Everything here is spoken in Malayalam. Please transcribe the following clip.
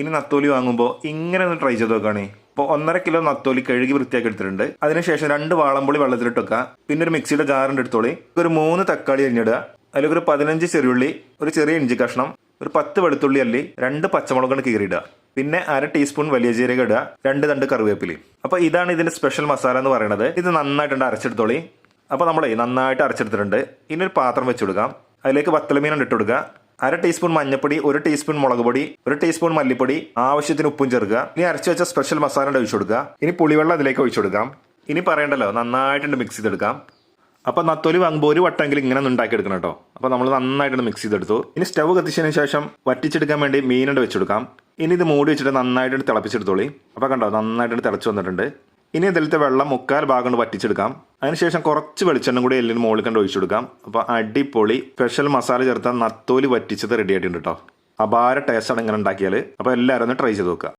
ഇനി നത്തോലി വാങ്ങുമ്പോൾ ഇങ്ങനെ ഒന്ന് ട്രൈ ചെയ്ത് നോക്കുകയാണേ ഇപ്പോൾ ഒന്നര കിലോ നത്തോലി കഴുകി വൃത്തിയാക്കി എടുത്തിട്ടുണ്ട്. അതിനുശേഷം രണ്ട് വാളംപുളി വെള്ളത്തിലിട്ട് വെക്കുക പിന്നെ ഒരു മിക്സിയുടെ ജാറിന്റെ എടുത്തോളി. ഒരു മൂന്ന് തക്കാളി അരിഞ്ഞിടുക. അതിലേക്ക് ഒരു പതിനഞ്ച് ചെറിയുള്ളി ഒരു ചെറിയ ഇഞ്ചി കഷ്ണം ഒരു പത്ത് വെളുത്തുള്ളി അല്ലി രണ്ട് പച്ചമുളകാണ് കീറിയിടുക. പിന്നെ അര ടീസ്പൂൺ വലിയ ജീരക ഇടുക രണ്ട് തണ്ട് കറിവേപ്പിലി അപ്പോൾ ഇതാണ് ഇതിന്റെ സ്പെഷ്യൽ മസാല എന്ന് പറയുന്നത് ഇത് നന്നായിട്ടുണ്ട് അരച്ചെടുത്തോളി. അപ്പോൾ നമ്മളെ നന്നായിട്ട് അരച്ചെടുത്തിട്ടുണ്ട്. ഇനി ഒരു പാത്രം വെച്ചു കൊടുക്കാം. അതിലേക്ക് വത്തലമീൻ ഇട്ട് കൊടുക്കുക. അര ടീസ്പൂൺ മഞ്ഞപ്പൊടി ഒരു ടീസ്പൂൺ മുളക് പൊടി ഒരു ടീസ്പൂൺ മല്ലിപ്പൊടി ആവശ്യത്തിന് ഉപ്പും ചേർക്കുക. ഇനി അരച്ചു വെച്ച സ്പെഷ്യൽ മസാല ഒഴിച്ചു കൊടുക്കുക. ഇനി പുളിവെള്ളം അതിലേക്ക് ഒഴിച്ചു കൊടുക്കാം. ഇനി പറയണ്ടല്ലോ നന്നായിട്ടുണ്ട് മിക്സ് ചെയ്തെടുക്കാം. അപ്പോൾ നത്തോലി വാങ്ങുമ്പോൾ ഒരു വട്ടമെങ്കിലും ഇങ്ങനെ ഉണ്ടാക്കി ഉണ്ടാക്കിയെടുക്കണം കേട്ടോ. അപ്പോൾ നമ്മൾ നന്നായിട്ടൊന്ന് മിക്സ് ചെയ്തെടുത്തു. ഇനി സ്റ്റവ് കത്തിച്ചതിന് ശേഷം വറ്റിച്ചെടുക്കാൻ വേണ്ടി മീനുണ്ട് വെച്ചെടുക്കാം ഇനി ഇത് മൂടി വെച്ചിട്ട് നന്നായിട്ട് തിളപ്പിച്ചെടുത്തോളി. അപ്പോൾ കണ്ടോ നന്നായിട്ട് തിളച്ച് വന്നിട്ടുണ്ട്. ഇനി ഇതിലത്തെ വെള്ളം മുക്കാൽ ഭാഗം കൊണ്ട് വറ്റിച്ചെടുക്കാം. അതിനുശേഷം കുറച്ച് വെളിച്ചെണ്ണം കൂടി എല്ലിന് മുകളിൽ കണ്ട് ഒഴിച്ചു കൊടുക്കാം അപ്പോൾ അടിപൊളി സ്പെഷ്യൽ മസാല ചേർത്താൽ നത്തോലി വറ്റിച്ചത് റെഡി ആയിട്ടുണ്ട് കേട്ടോ അപാര ടേസ്റ്റാണ് ഇങ്ങനെ ഉണ്ടാക്കിയാൽ അപ്പോൾ എല്ലാവരും ഒന്ന് ട്രൈ ചെയ്ത് നോക്കുക.